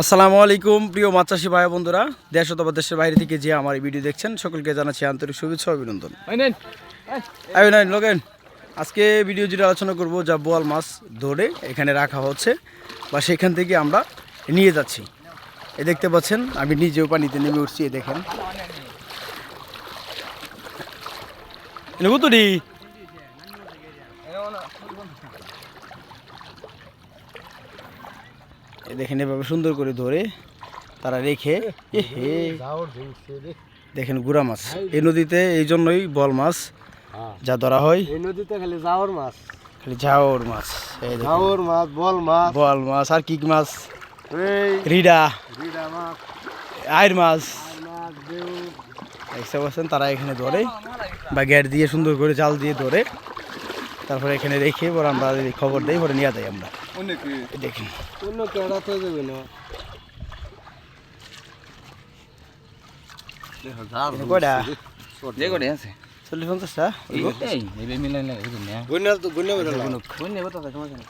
আসসালামু আলাইকুম প্রিয় মাছ চাষি ভাই বন্ধুরা। দেশ অথবা দেশের বাইরে থেকে যে আমার এই ভিডিও দেখছেন সকলকে জানাচ্ছি আন্তরিক শুভেচ্ছা অভিনন্দন। আই নাই লগেন আজকে ভিডিও যেটা আলোচনা করব যা বোয়াল মাছ ধরে এখানে রাখা হচ্ছে বা সেখান থেকে আমরা নিয়ে যাচ্ছি। এ দেখতে পাচ্ছেন আমি নিজেও পানিতে নেমে উঠছি এ দেখেন। নেব তো রে এ দেখেন এভাবে সুন্দর করে ধরে তারা রেখে হে। দেখেন গুড়া মাছ। এই নদীতে এই জন্যই বল মাছ যা ধরা হয়। এই নদীতে খালি যাওয়ার মাছ। খালি ঝাওর মাছ। এই দেখেন। মাছ বল মাছ। বল মাছ আর কি মাছ। রিডা। বিড়া মাছ। আয়ের মাছ। মাছ দেখতে পাচ্ছেন তারা এখানে ধরে বা গ্যাট দিয়ে সুন্দর করে জাল দিয়ে ধরে। তারপরে এখানে রেখে পরে আমরা যদি খবর দেই পরে নিয়ে যাই আমরা। দেখি অন্য কেডা তো না। এখানে কয়টা? যে করে আছে? চল্লিশ পঞ্চাশটা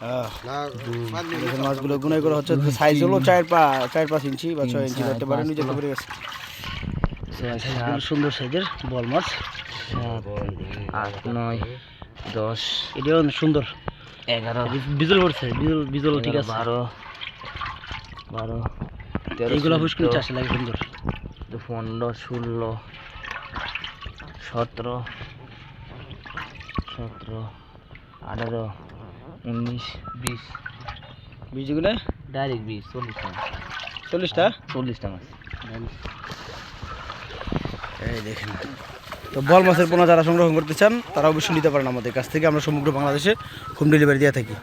হ্যাঁ মাছগুলো গুনাই করে হচ্ছে সাইজ হলো চার পা চার পাঁচ ইঞ্চি বা ছয় ইঞ্চি ধরতে পারে নিজে করে গেছে। খুব সুন্দর সাইজের বল মাছ আট নয় দশ। এটাও সুন্দর। এগারো। বিজল পড়ছে বিজল বিজল ঠিক আছে। বারো। বারো। এইগুলো ফুসকুনি চাষে লাগে সুন্দর? পনেরো ষোলো সতেরো সতেরো আঠারো উনিশ বিশ। বীজগুলো ডাইরেক্ট বিশ চল্লিশ টাকা চল্লিশটা? চল্লিশ টাকা এই দেখেন। তো বল মাছের পোনা যারা সংগ্রহ করতে চান, তারা অবশ্যই নিতে পারেন আমাদের কাছ থেকে। আমরা সমগ্র বাংলাদেশে হোম ডেলিভারি দিয়ে থাকি।